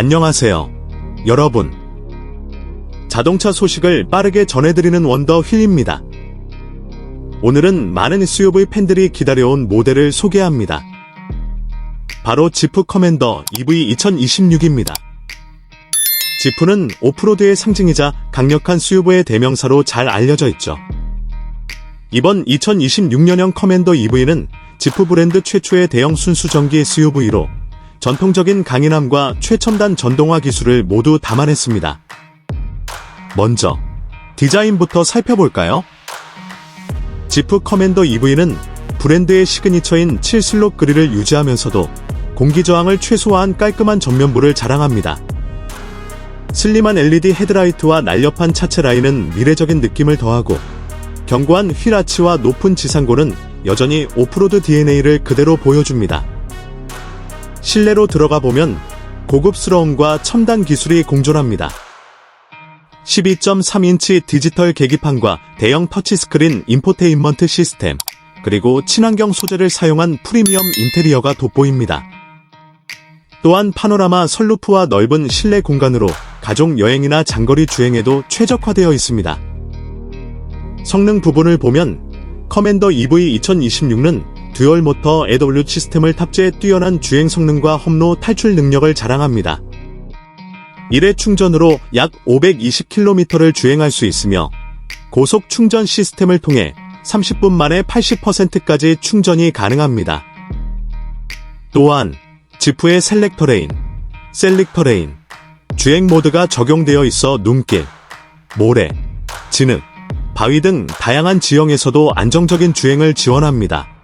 안녕하세요. 여러분. 자동차 소식을 빠르게 전해드리는 원더 휠입니다. 오늘은 많은 SUV 팬들이 기다려온 모델을 소개합니다. 바로 지프 커맨더 EV 2026입니다. 지프는 오프로드의 상징이자 강력한 SUV의 대명사로 잘 알려져 있죠. 이번 2026년형 커맨더 EV는 지프 브랜드 최초의 대형 순수 전기 SUV로 전통적인 강인함과 최첨단 전동화 기술을 모두 담아냈습니다. 먼저 디자인부터 살펴볼까요? 지프 커맨더 EV는 브랜드의 시그니처인 7슬롯 그릴을 유지하면서도 공기 저항을 최소화한 깔끔한 전면부를 자랑합니다. 슬림한 LED 헤드라이트와 날렵한 차체 라인은 미래적인 느낌을 더하고 견고한 휠 아치와 높은 지상고는 여전히 오프로드 DNA를 그대로 보여줍니다. 실내로 들어가 보면 고급스러움과 첨단 기술이 공존합니다. 12.3인치 디지털 계기판과 대형 터치스크린 인포테인먼트 시스템, 그리고 친환경 소재를 사용한 프리미엄 인테리어가 돋보입니다. 또한 파노라마 선루프와 넓은 실내 공간으로 가족 여행이나 장거리 주행에도 최적화되어 있습니다. 성능 부분을 보면 커맨더 EV 2026는 듀얼 모터 AW 시스템을 탑재해 뛰어난 주행 성능과 험로 탈출 능력을 자랑합니다. 1회 충전으로 약 520km를 주행할 수 있으며 고속 충전 시스템을 통해 30분 만에 80%까지 충전이 가능합니다. 또한 지프의 셀렉터 레인, 셀릭터 레인, 주행 모드가 적용되어 있어 눈길, 모래, 진흙, 바위 등 다양한 지형에서도 안정적인 주행을 지원합니다.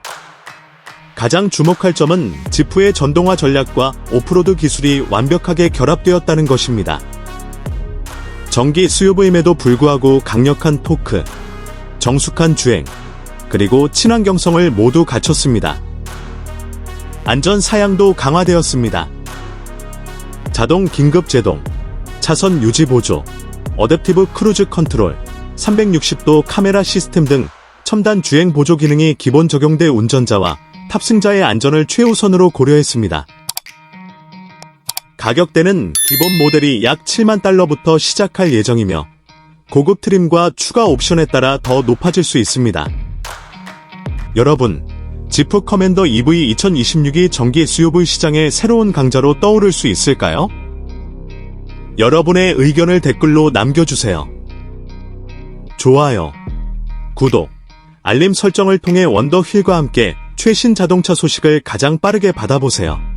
가장 주목할 점은 지프의 전동화 전략과 오프로드 기술이 완벽하게 결합되었다는 것입니다. 전기 SUV임에도 불구하고 강력한 토크, 정숙한 주행, 그리고 친환경성을 모두 갖췄습니다. 안전 사양도 강화되었습니다. 자동 긴급 제동, 차선 유지 보조, 어댑티브 크루즈 컨트롤, 360도 카메라 시스템 등 첨단 주행 보조 기능이 기본 적용돼 운전자와 탑승자의 안전을 최우선으로 고려했습니다. 가격대는 기본 모델이 약 7만 달러부터 시작할 예정이며 고급 트림과 추가 옵션에 따라 더 높아질 수 있습니다. 여러분, 지프 커맨더 EV 2026이 전기 SUV 시장의 새로운 강자로 떠오를 수 있을까요? 여러분의 의견을 댓글로 남겨주세요. 좋아요, 구독, 알림 설정을 통해 원더 휠과 함께 최신 자동차 소식을 가장 빠르게 받아보세요.